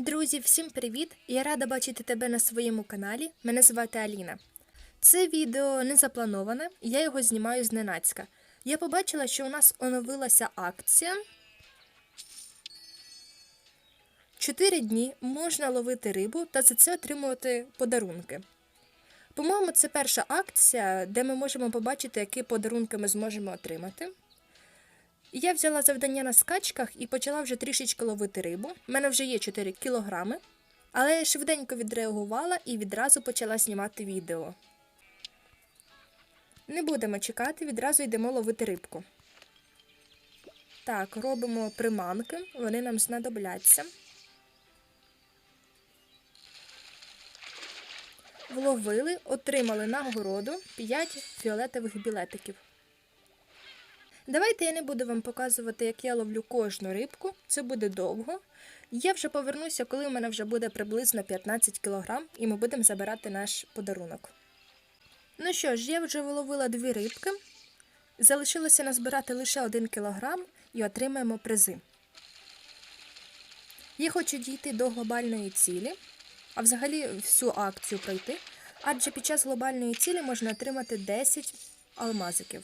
Друзі, всім привіт! Я рада бачити тебе на своєму каналі. Мене звати Аліна. Це відео не заплановане, я його знімаю зненацька. Я побачила, що у нас оновилася акція. Чотири дні можна ловити рибу та за це отримувати подарунки. По-моєму, це перша акція, де ми можемо побачити, які подарунки ми зможемо отримати. Я взяла завдання на скачках і почала вже трішечки ловити рибу. У мене вже є 4 кілограми, але я швиденько відреагувала і відразу почала знімати відео. Не будемо чекати, відразу йдемо ловити рибку. Так, робимо приманки, вони нам знадобляться. Вловили, отримали нагороду 5 фіолетових білетиків. Давайте я не буду вам показувати, як я ловлю кожну рибку, це буде довго. Я вже повернуся, коли у мене вже буде приблизно 15 кг, і ми будемо забирати наш подарунок. Ну що ж, я вже виловила дві рибки. Залишилося назбирати лише 1 кг і отримаємо призи. Я хочу дійти до глобальної цілі, а взагалі всю акцію пройти, адже під час глобальної цілі можна отримати 10 алмазиків.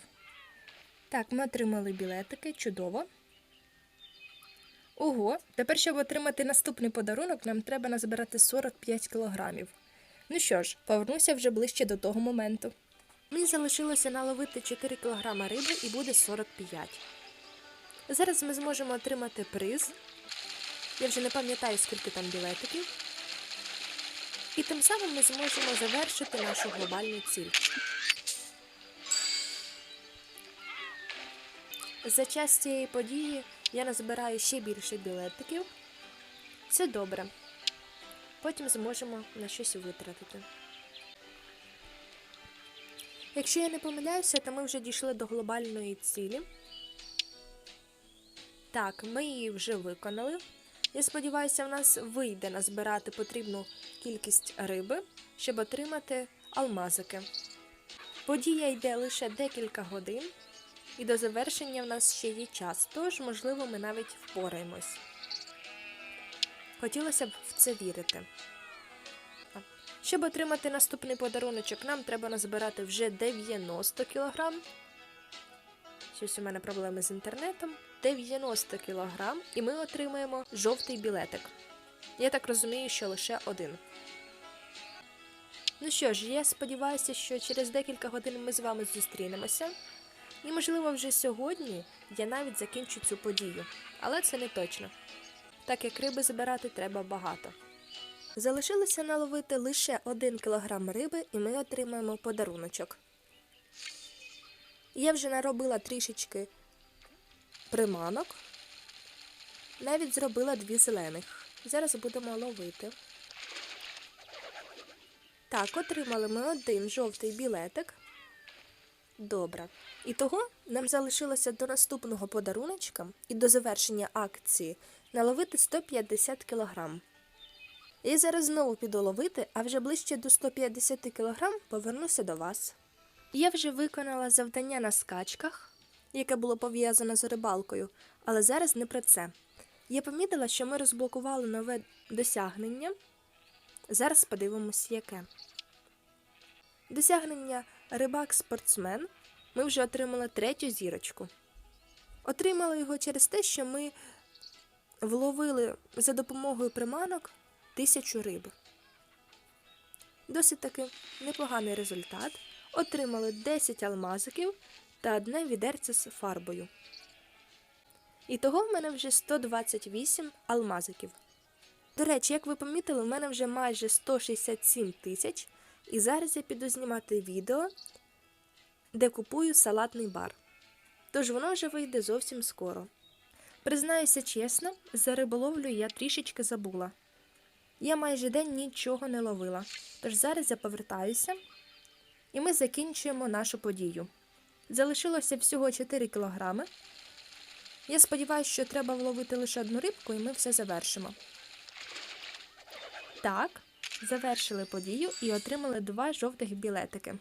Так, ми отримали білетики, чудово. Ого, тепер, щоб отримати наступний подарунок, нам треба назбирати 45 кілограмів. Ну що ж, повернуся вже ближче до того моменту. Мені залишилося наловити 4 кілограма риби і буде 45. Зараз ми зможемо отримати приз. Я вже не пам'ятаю, скільки там білетиків. І тим самим ми зможемо завершити нашу глобальну ціль. За час цієї події я назбираю ще більше білетиків. Це добре. Потім зможемо на щось витратити. Якщо я не помиляюся, то ми вже дійшли до глобальної цілі. Так, ми її вже виконали. Я сподіваюся, в нас вийде назбирати потрібну кількість риби, щоб отримати алмазики. Подія йде лише декілька годин. І до завершення в нас ще є час, тож, можливо, ми навіть впораємось. Хотілося б в це вірити. Щоб отримати наступний подаруночок, нам треба назбирати вже 90 кг. Щось у мене проблеми з інтернетом. 90 кг, і ми отримаємо жовтий білетик. Я так розумію, що лише один. Ну що ж, я сподіваюся, що через декілька годин ми з вами зустрінемося. І, можливо, вже сьогодні я навіть закінчу цю подію, але це не точно, так як риби збирати треба багато. Залишилося наловити лише 1 кг риби, і ми отримаємо подаруночок. Я вже наробила трішечки приманок, навіть зробила дві зелених. Зараз будемо ловити. Так, отримали ми один жовтий білетик. Добре. І того нам залишилося до наступного подаруночка і до завершення акції наловити 150 кг. Я зараз знову піду ловити, а вже ближче до 150 кг повернуся до вас. Я вже виконала завдання на скачках, яке було пов'язане з рибалкою, але зараз не про це. Я помітила, що ми розблокували нове досягнення. Зараз подивимось, яке. Досягнення рибак-спортсмен ми вже отримали третю зірочку. Отримали його через те, що ми вловили за допомогою приманок тисячу риб. Досить таки непоганий результат. Отримали 10 алмазиків та одне відерце з фарбою. І того в мене вже 128 алмазиків. До речі, як ви помітили, в мене вже майже 167 тисяч. І зараз я піду знімати відео, де купую салатний бар. Тож воно вже вийде зовсім скоро. Признаюся чесно, за риболовлю я трішечки забула. Я майже день нічого не ловила. Тож зараз я повертаюся і ми закінчуємо нашу подію. Залишилося всього 4 кілограми. Я сподіваюся, що треба вловити лише одну рибку, і ми все завершимо. Так, завершили подію і отримали два жовтих білетики.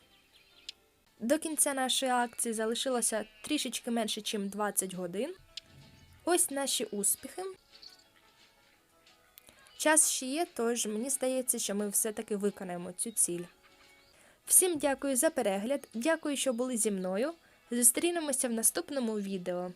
До кінця нашої акції залишилося трішечки менше, ніж 20 годин. Ось наші успіхи. Час ще є, тож мені здається, що ми все-таки виконаємо цю ціль. Всім дякую за перегляд, дякую, що були зі мною. Зустрінемося в наступному відео.